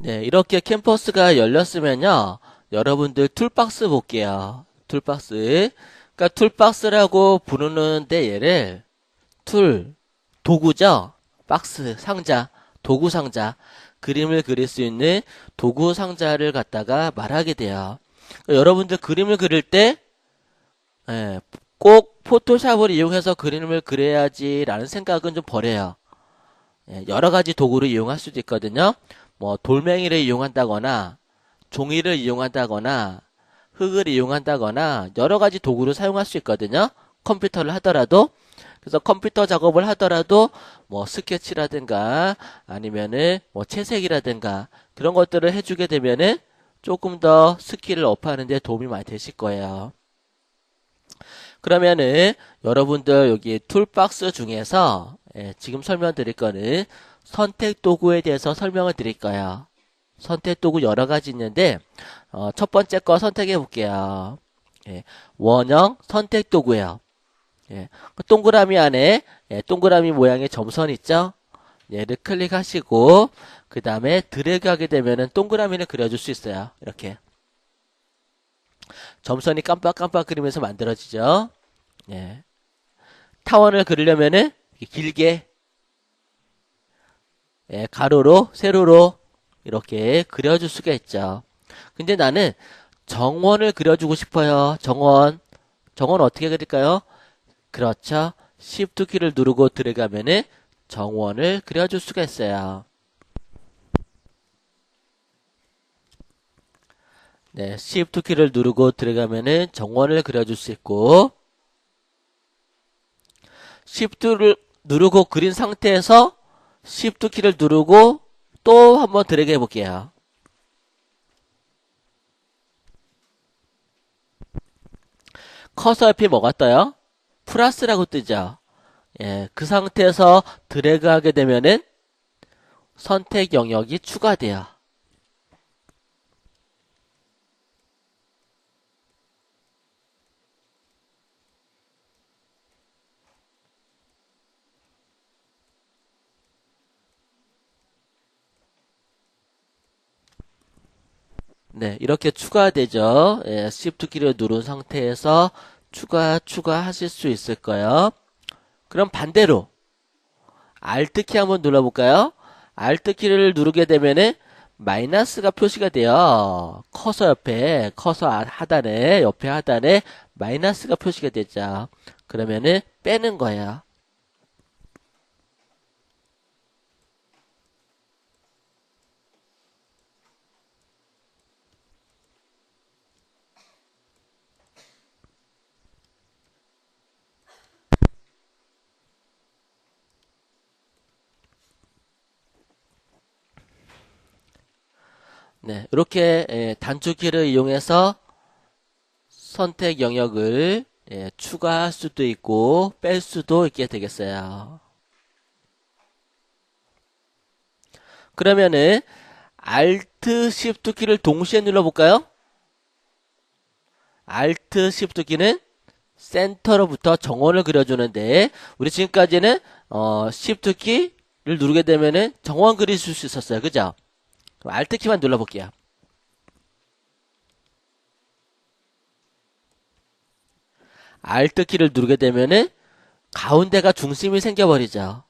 네, 이렇게 캠퍼스가 열렸으면요. 여러분들 툴박스 볼게요. 툴박스. 그러니까 툴박스라고 부르는데 얘를 툴, 도구죠? 박스, 상자, 도구 상자. 그림을 그릴 수 있는 도구 상자를 갖다가 말하게 돼요. 그러니까 여러분들 그림을 그릴 때, 예, 꼭 포토샵을 이용해서 그림을 그려야지라는 생각은 좀 버려요. 예, 여러 가지 도구를 이용할 수도 있거든요. 뭐 돌멩이를 이용한다거나 종이를 이용한다거나 흙을 이용한다거나 여러 가지 도구를 사용할 수 있거든요. 컴퓨터를 하더라도 그래서 컴퓨터 작업을 하더라도 뭐 스케치라든가 아니면은 뭐 채색이라든가 그런 것들을 해주게 되면은 조금 더 스킬을 업하는 데 도움이 많이 되실 거예요. 그러면은 여러분들 여기 툴박스 중에서 예, 지금 설명드릴 거는 선택 도구에 대해서 설명을 드릴 거예요. 선택 도구 여러 가지 있는데 어, 첫 번째 거 선택해 볼게요. 예, 원형 선택 도구예요. 예, 그 동그라미 안에 예, 동그라미 모양의 점선 있죠? 얘를 클릭하시고 그 다음에 드래그 하게 되면은 동그라미를 그려줄 수 있어요. 이렇게 점선이 깜빡깜빡 그리면서 만들어지죠. 예. 타원을 그리려면은 길게 예, 가로로 세로로 이렇게 그려줄 수가 있죠. 근데 나는 정원을 그려주고 싶어요. 정원. 정원 어떻게 그릴까요? 그렇죠. Shift 키를 누르고 들어가면은 정원을 그려줄 수가 있어요. 네, Shift 키를 누르고 들어가면은 정원을 그려줄 수 있고, Shift를 누르고 그린 상태에서 Shift 키를 누르고 또 한번 드래그 해볼게요. 커서 옆에 뭐가 떠요? 플러스라고 뜨죠. 예, 그 상태에서 드래그 하게 되면은 선택 영역이 추가돼요. 네, 이렇게 추가되죠. 예, Shift 키를 누른 상태에서 추가, 추가하실 수 있을 거예요. 그럼 반대로 Alt 키 한번 눌러볼까요? Alt 키를 누르게 되면은 마이너스가 표시가 돼요. 커서 옆에, 커서 하단에, 옆에 하단에 마이너스가 표시가 되죠. 그러면은 빼는 거예요. 네, 이렇게 예, 단축키를 이용해서 선택 영역을 예, 추가할 수도 있고 뺄 수도 있게 되겠어요. 그러면은 Alt Shift 키를 동시에 눌러볼까요? Alt Shift 키는 센터로부터 정원을 그려주는데 우리 지금까지는 어, Shift 키를 누르게 되면은 정원 그릴 수 있었어요. 그죠? 그럼 Alt 키만 눌러볼게요. Alt 키를 누르게 되면은 가운데가 중심이 생겨버리죠.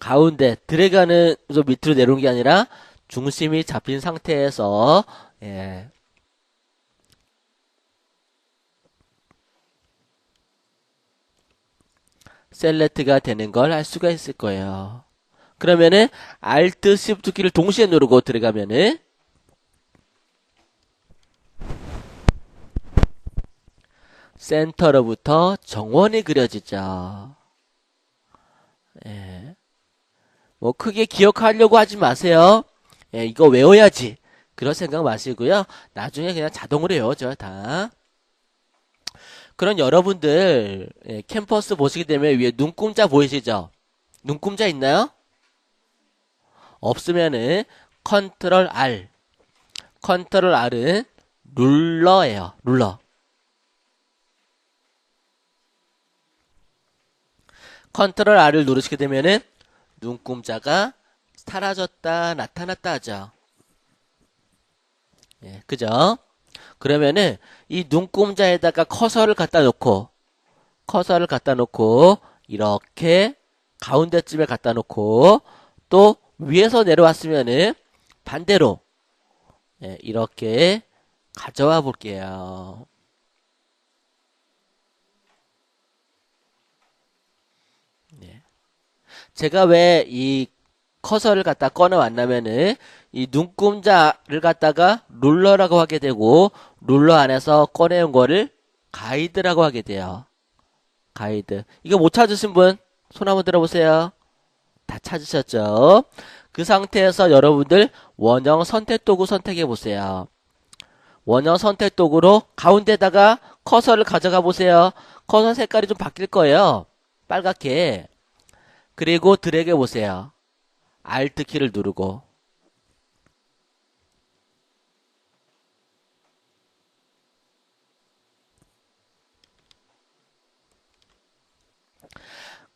가운데 드래그하는 저 밑으로 내려온 게 아니라 중심이 잡힌 상태에서 예. 셀렉트가 되는 걸할 수가 있을 거예요. 그러면은 Alt Shift 키를 동시에 누르고 들어가면은 센터로부터 정원이 그려지죠. 예. 뭐 크게 기억하려고 하지 마세요. 예, 이거 외워야지. 그런 생각 마시고요. 나중에 그냥 자동으로 외워져요, 다. 그런 여러분들 예, 캠퍼스 보시게 되면 위에 눈금자 보이시죠? 눈금자 있나요? 없으면은 컨트롤 R 컨트롤 R은 룰러예요. 룰러. 컨트롤 R을 누르시게 되면은 눈금자가 사라졌다 나타났다 하죠. 예, 그죠? 그러면은 이 눈금자에다가 커서를 갖다 놓고 커서를 갖다 놓고 이렇게 가운데쯤에 갖다 놓고 또 위에서 내려왔으면은 반대로 예, 이렇게 가져와 볼게요. 네. 제가 왜 이 커서를 갖다 꺼내 왔냐면은 이 눈금자를 갖다가 룰러라고 하게 되고 룰러 안에서 꺼내온 거를 가이드라고 하게 돼요. 가이드. 이거 못 찾으신 분 손 한번 들어보세요. 다 찾으셨죠? 그 상태에서 여러분들 원형 선택 도구 선택해 보세요. 원형 선택 도구로 가운데다가 커서를 가져가 보세요. 커서 색깔이 좀 바뀔 거예요. 빨갛게. 그리고 드래그 보세요. Alt 키를 누르고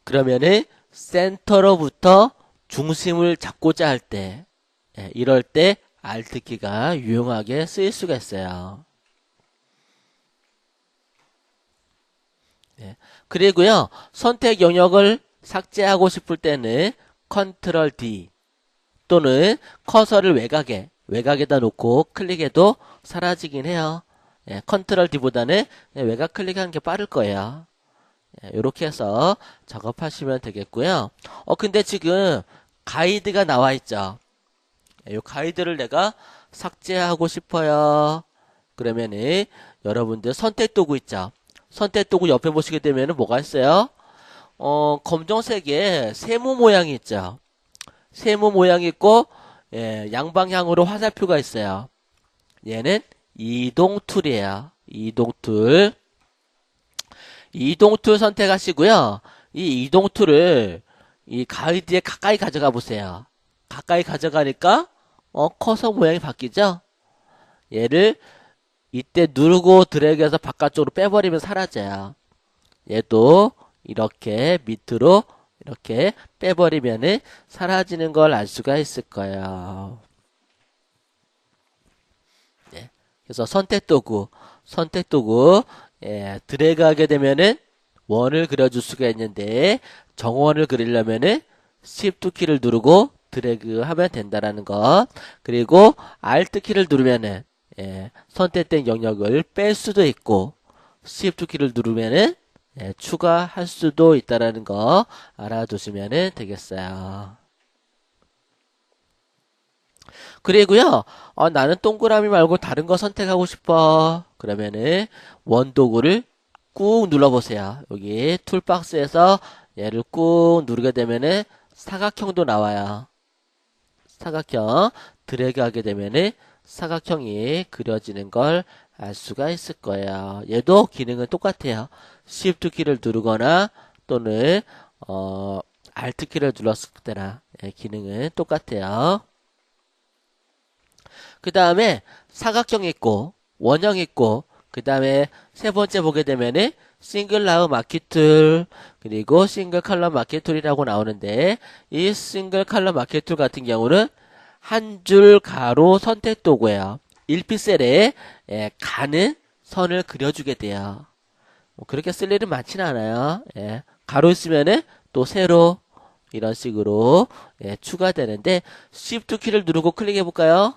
그러면은 센터로부터 중심을 잡고자 할 때, 예, 이럴 때 Alt 키가 유용하게 쓰일 수가 있어요. 예, 그리고요, 선택 영역을 삭제하고 싶을 때는 Ctrl D 또는 커서를 외곽에, 외곽에다 놓고 클릭해도 사라지긴 해요. 예, Ctrl D보다는 외곽 클릭하는 게 빠를 거예요. 이렇게 해서 작업하시면 되겠고요. 어 근데 지금 가이드가 나와 있죠. 이 가이드를 내가 삭제하고 싶어요. 그러면은 여러분들 선택 도구 있죠. 선택 도구 옆에 보시게 되면은 뭐가 있어요? 어 검정색의 세모 모양이 있죠. 세모 모양이 있고 예, 양방향으로 화살표가 있어요. 얘는 이동 툴이에요. 이동 툴. 이동 툴 선택하시고요. 이 이동 툴을 이 가이드에 가까이 가져가 보세요. 가까이 가져가니까 어 커서 모양이 바뀌죠? 얘를 이때 누르고 드래그해서 바깥쪽으로 빼버리면 사라져요. 얘도 이렇게 밑으로 이렇게 빼버리면은 사라지는 걸 알 수가 있을 거예요. 네. 그래서 선택 도구, 선택 도구 예, 드래그 하게 되면은 원을 그려줄 수가 있는데 정원을 그리려면은 Shift 키를 누르고 드래그 하면 된다라는 것. 그리고 Alt 키를 누르면은 예, 선택된 영역을 뺄 수도 있고 Shift 키를 누르면은 예, 추가할 수도 있다라는 거 알아두시면 되겠어요. 그리고요, 어, 나는 동그라미 말고 다른 거 선택하고 싶어. 그러면은 원도구를 꾹 눌러보세요. 여기 툴박스에서 얘를 꾹 누르게 되면은 사각형도 나와요. 사각형 드래그 하게 되면은 사각형이 그려지는 걸 알 수가 있을 거예요. 얘도 기능은 똑같아요. Shift 키를 누르거나 또는 어, Alt 키를 눌렀을 때나 예, 기능은 똑같아요. 그 다음에 사각형 있고 원형 있고 그 다음에 세 번째 보게 되면은 싱글 라우 마켓 툴 그리고 싱글 컬러 마켓 툴이라고 나오는데 이 싱글 컬러 마켓 툴 같은 경우는 한 줄 가로 선택 도구예요. 1픽셀에 예, 가는 선을 그려주게 돼요. 뭐 그렇게 쓸 일은 많지는 않아요. 예, 가로 있으면은 또 세로 이런 식으로 예, 추가되는데 Shift 키를 누르고 클릭해 볼까요?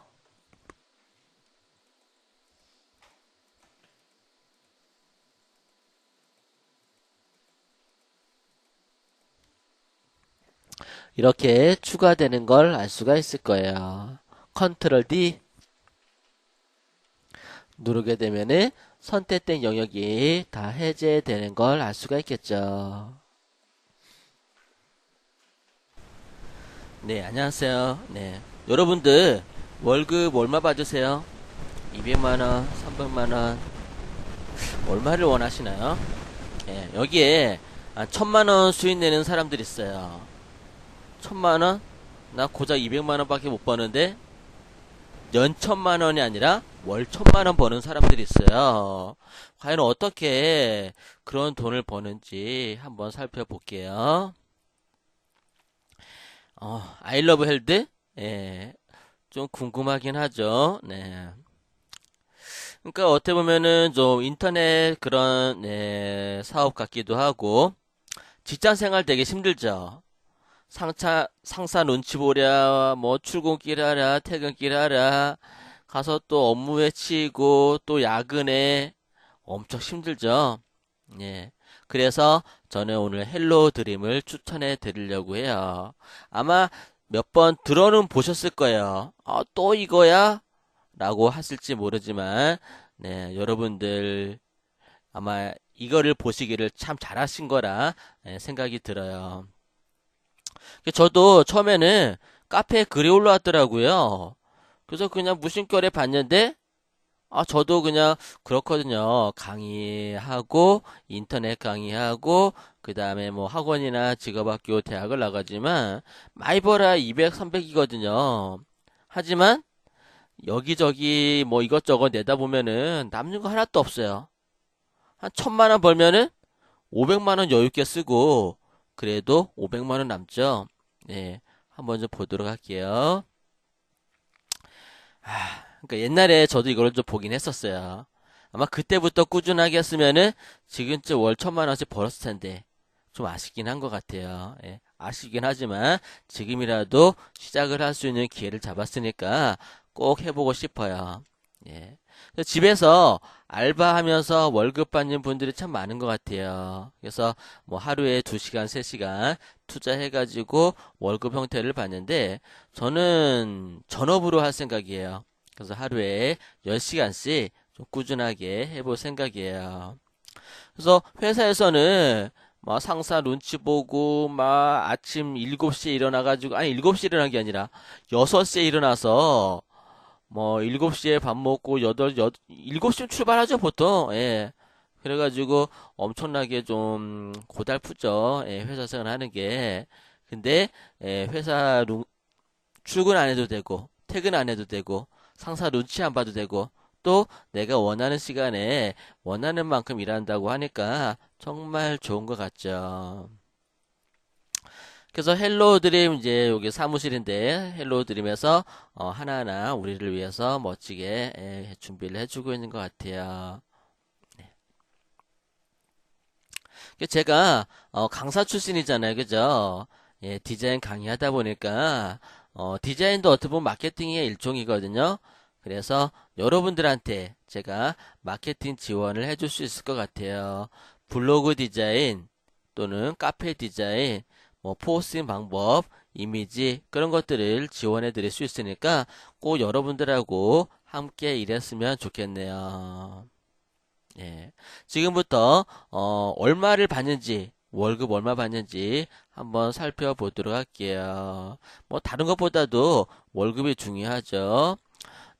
이렇게 추가되는 걸 알 수가 있을 거예요. 컨트롤 D 누르게 되면은 선택된 영역이 다 해제되는 걸 알 수가 있겠죠. 네, 안녕하세요. 네. 여러분들 월급 얼마 받으세요? 200만원, 300만원, 얼마를 원하시나요? 네, 여기에 1000만원 수익 내는 사람들 있어요. 천만원? 나 고작 200만원 밖에 못 버는데 연 천만원이 아니라 월 천만원 버는 사람들이 있어요. 과연 어떻게 그런 돈을 버는지 한번 살펴볼게요. 어, 아이러브 헬드? 예. 좀 궁금하긴 하죠. 네. 그러니까 어떻게 보면은 좀 인터넷 그런 네, 사업 같기도 하고 직장 생활 되게 힘들죠. 상차 상사 눈치 보랴 뭐 출근길 하랴 퇴근길 하랴 가서 또 업무 외치고 또 야근에 엄청 힘들죠. 예. 그래서 저는 오늘 헬로 드림을 추천해 드리려고 해요. 아마 몇 번 들어는 보셨을 거예요. 어, 또 이거야? 라고 하실지 모르지만, 네, 여러분들 아마 이거를 보시기를 참 잘하신 거라 네, 생각이 들어요. 저도 처음에는 카페에 글이 올라왔더라고요. 그래서 그냥 무심결에 봤는데, 아, 저도 그냥 그렇거든요. 강의하고, 인터넷 강의하고, 그 다음에 뭐 학원이나 직업학교, 대학을 나가지만, 벌어야 200, 300이거든요. 하지만, 여기저기 뭐 이것저것 내다 보면은 남는 거 하나도 없어요. 한 천만 원 벌면은 500만 원 여유 있게 쓰고, 그래도 500만 원 남죠. 네. 한번 좀 보도록 할게요. 아, 그러니까 옛날에 저도 이걸 좀 보긴 했었어요. 아마 그때부터 꾸준하게 했으면은 지금쯤 월 천만 원씩 벌었을 텐데 좀 아쉽긴 한 것 같아요. 예, 아쉽긴 하지만 지금이라도 시작을 할 수 있는 기회를 잡았으니까 꼭 해보고 싶어요. 예. 집에서 알바하면서 월급 받는 분들이 참 많은 것 같아요. 그래서 뭐 하루에 2시간, 3시간 투자해가지고 월급 형태를 받는데 저는 전업으로 할 생각이에요. 그래서 하루에 10시간씩 좀 꾸준하게 해볼 생각이에요. 그래서 회사에서는 막 상사 눈치 보고 막 아침 7시에 일어나가지고 아니 7시에 일어난 게 아니라 6시에 일어나서 뭐 7시에 밥 먹고 8, 8 7시면 출발하죠 보통 예. 그래가지고 엄청나게 좀 고달프죠 예, 회사 생활 하는 게 근데 예, 회사 루, 출근 안 해도 되고 퇴근 안 해도 되고 상사 눈치 안 봐도 되고 또 내가 원하는 시간에 원하는 만큼 일한다고 하니까 정말 좋은 것 같죠. 그래서 헬로 드림 이제 여기 사무실인데 헬로 드림에서 어, 하나하나 우리를 위해서 멋지게 예, 준비를 해주고 있는 것 같아요. 네. 제가 어, 강사 출신이잖아요, 그죠? 예, 디자인 강의하다 보니까 어, 디자인도 어떻게 보면 마케팅의 일종이거든요. 그래서 여러분들한테 제가 마케팅 지원을 해줄 수 있을 것 같아요. 블로그 디자인 또는 카페 디자인 뭐 포스팅 방법, 이미지 그런 것들을 지원해 드릴 수 있으니까 꼭 여러분들하고 함께 일했으면 좋겠네요. 예. 지금부터 어, 얼마를 받는지 월급 얼마 받는지 한번 살펴보도록 할게요. 뭐 다른 것보다도 월급이 중요하죠.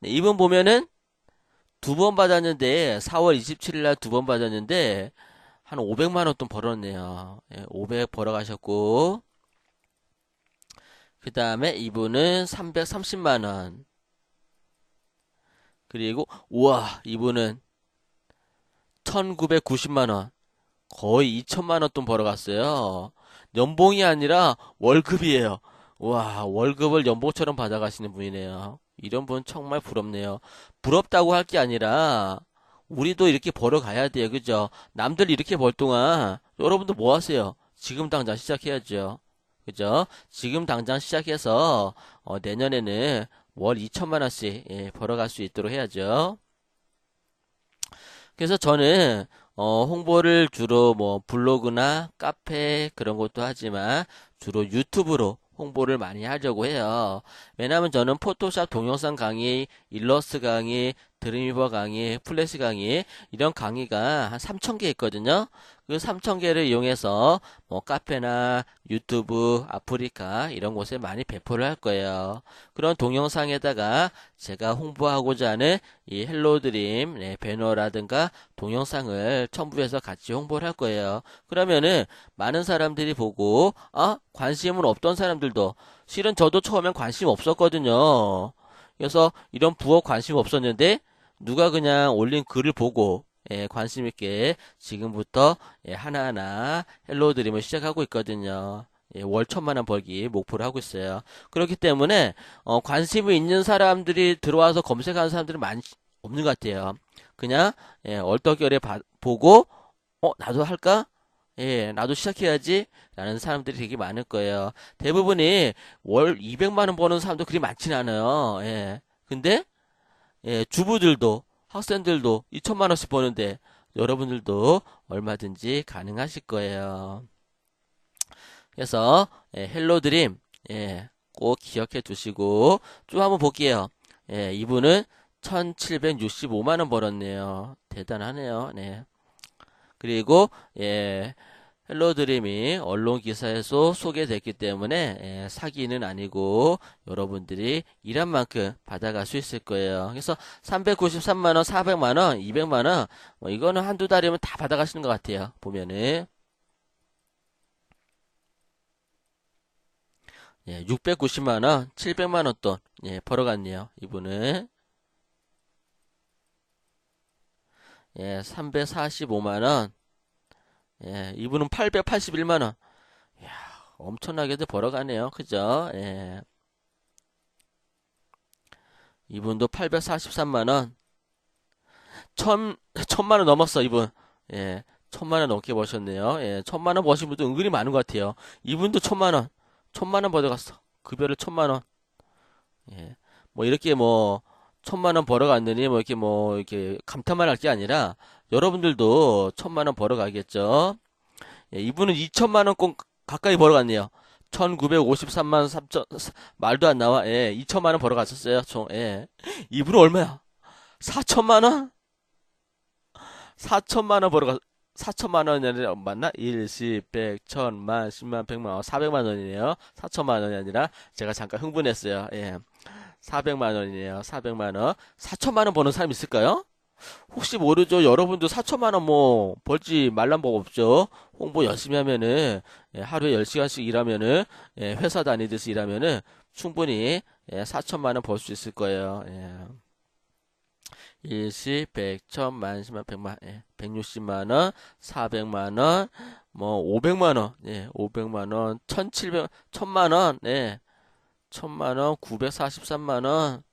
네, 이분 보면은 두 번 받았는데 4월 27일 날 두 번 받았는데 한 500만 원 돈 벌었네요. 예, 500 벌어가셨고 그 다음에 이분은 330만 원 그리고 우와 이분은 1990만 원 거의 2천만 원 돈 벌어갔어요. 연봉이 아니라 월급이에요. 와 월급을 연봉처럼 받아가시는 분이네요. 이런 분 정말 부럽네요. 부럽다고 할 게 아니라 우리도 이렇게 벌어가야 돼요. 그죠? 남들 이렇게 벌 동안 여러분도 뭐 하세요? 지금 당장 시작해야죠. 그죠? 지금 당장 시작해서 어, 내년에는 월 2천만 원씩 예, 벌어갈 수 있도록 해야죠. 그래서 저는 어, 홍보를 주로 뭐 블로그나 카페 그런 것도 하지만 주로 유튜브로 홍보를 많이 하려고 해요. 왜냐하면 저는 포토샵 동영상 강의, 일러스트 강의, 드림위버 강의, 플래시 강의 이런 강의가 한 3,000개 있거든요. 그 3,000개를 이용해서 뭐 카페나 유튜브, 아프리카 이런 곳에 많이 배포를 할 거예요. 그런 동영상에다가 제가 홍보하고자 하는 이 헬로 드림 네, 배너라든가 동영상을 첨부해서 같이 홍보를 할 거예요. 그러면은 많은 사람들이 보고 아 관심은 없던 사람들도 실은 저도 처음엔 관심 없었거든요. 그래서 이런 부업 관심 없었는데 누가 그냥 올린 글을 보고 예, 관심 있게 지금부터 예, 하나하나 헬로 드림을 시작하고 있거든요. 예, 월 천만 원 벌기 목표를 하고 있어요. 그렇기 때문에 어, 관심이 있는 사람들이 들어와서 검색하는 사람들은 많이 없는 것 같아요. 그냥 예, 얼떨결에 봐- 보고 어 나도 할까? 예, 나도 시작해야지 라는 사람들이 되게 많을 거예요. 대부분이 월 200만 원 버는 사람도 그리 많지는 않아요. 예. 근데 예, 주부들도 학생들도 2천만 원씩 버는데 여러분들도 얼마든지 가능하실 거예요. 그래서 예, 헬로 드림 예, 꼭 기억해 두시고 쭉 한번 볼게요. 예, 이분은 1765만 원 벌었네요. 대단하네요. 네. 그리고 예, 헬로 드림이 언론 기사에서 소개됐기 때문에 예, 사기는 아니고 여러분들이 일한 만큼 받아갈 수 있을 거예요. 그래서 393만 원, 400만 원, 200만 원, 뭐 이거는 한두 달이면 다 받아가시는 것 같아요. 보면은 예, 690만 원, 700만 원돈 예, 벌어갔네요. 이분은 예, 345만 원. 예, 이분은 881만 원. 이야, 엄청나게도 벌어가네요. 그죠? 예. 이분도 843만 원. 천, 천만 원 넘었어, 이분. 예. 천만 원 넘게 버셨네요. 예. 천만 원 버신 분도 은근히 많은 것 같아요. 이분도 천만 원. 천만 원 벌어갔어. 급여를 천만 원. 예. 뭐 이렇게 뭐 천만 원 벌어갔느니 뭐 이렇게 뭐 이렇게 감탄만 할 게 아니라 여러분들도 천만 원 벌어가겠죠. 예, 이분은 2천만 원꼭 가까이 벌어갔네요. 1953만 3천 말도 안 나와. 예, 2천만 원 벌어갔었어요. 총. 예. 이분은 얼마야? 4천만 원? 4천만 원 벌어가 4천만 원이 아니라 맞나? 1, 10, 100, 1000만, 10만, 100만, 400만 원이네요. 4천만 원이 아니라 제가 잠깐 흥분했어요. 예. 400만 원이네요. 400만 원. 4천만 원 버는 사람 있을까요? 혹시 모르죠. 여러분도 4천만 원 뭐 벌지 말란 법 없죠. 홍보 열심히 하면은 예, 하루에 10시간씩 일하면은 예, 회사 다니듯이 일하면은 충분히 예, 4천만 원 벌 수 있을 거예요. 예. 일시, 백, 천, 만, 십만, 백만, 예, 160만 원, 400만 원, 뭐 500만 원, 예, 500만 원, 1,700, 1,000만 원, 예, 1,000만 원, 943만 원,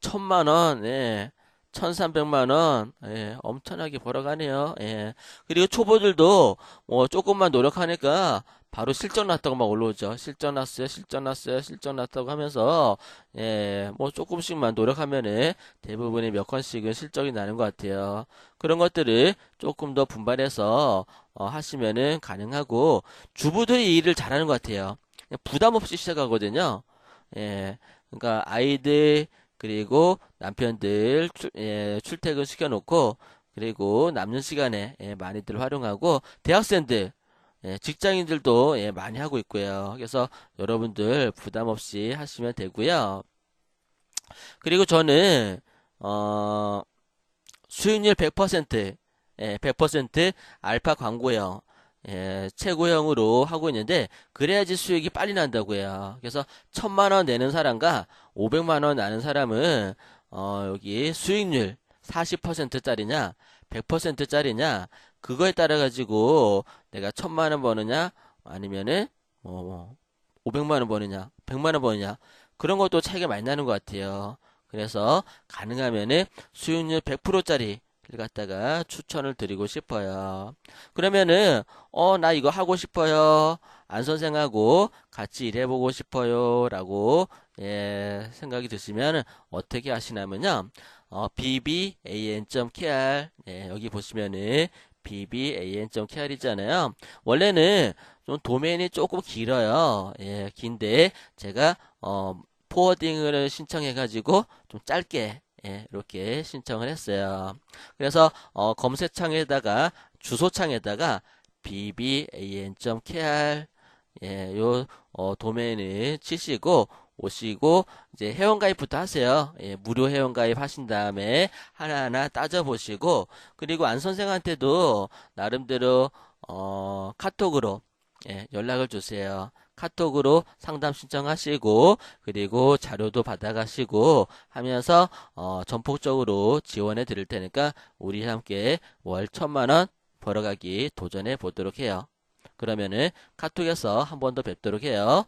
1,000만 원, 예. 1300만 원, 예, 엄청나게 벌어가네요. 예. 그리고 초보들도 뭐 조금만 노력하니까 바로 실적 났다고 막 올라오죠. 실적 났어요, 실적 났어요, 실적 났다고 하면서, 예, 뭐 조금씩만 노력하면은 대부분의 몇 건씩은 실적이 나는 것 같아요. 그런 것들을 조금 더 분발해서 어, 하시면은 가능하고, 주부들이 이 일을 잘하는 것 같아요. 부담 없이 시작하거든요. 예, 그러니까 아이들, 그리고 남편들 출, 예, 출퇴근 시켜놓고 그리고 남는 시간에 예, 많이들 활용하고 대학생들 예, 직장인들도 예, 많이 하고 있고요. 그래서 여러분들 부담 없이 하시면 되고요. 그리고 저는 어, 수익률 100% 예, 100% 알파 광고요. 예, 최고형으로 하고 있는데 그래야지 수익이 빨리 난다고요. 그래서 천만 원 내는 사람과 500만 원 나는 사람은 어, 여기 수익률 40%짜리냐 100%짜리냐 그거에 따라 가지고 내가 천만 원 버느냐 아니면은 뭐, 뭐 500만 원 버느냐 100만 원 버느냐 그런 것도 차이가 많이 나는 것 같아요. 그래서 가능하면은 수익률 100%짜리 를 갖다가 추천을 드리고 싶어요. 그러면은 어 나 이거 하고 싶어요. 안 선생하고 같이 일해보고 싶어요. 라고 예, 생각이 드시면 어떻게 하시냐면요. 어, bban.kr 예, 여기 보시면은 bban.kr이잖아요. 원래는 좀 도메인이 조금 길어요. 예, 긴데 제가 어, 포워딩을 신청해가지고 좀 짧게 예, 이렇게 신청을 했어요. 그래서 어, 검색창에다가 주소창에다가 bban.kr 예, 요 어, 도메인을 치시고 오시고 이제 회원가입부터 하세요. 예, 무료 회원가입 하신 다음에 하나하나 따져보시고 그리고 안 선생한테도 나름대로 어, 카톡으로 예, 연락을 주세요. 카톡으로 상담 신청하시고 그리고 자료도 받아가시고 하면서 어, 전폭적으로 지원해 드릴 테니까 우리 함께 월 천만 원 벌어가기 도전해 보도록 해요. 그러면은 카톡에서 한 번 더 뵙도록 해요.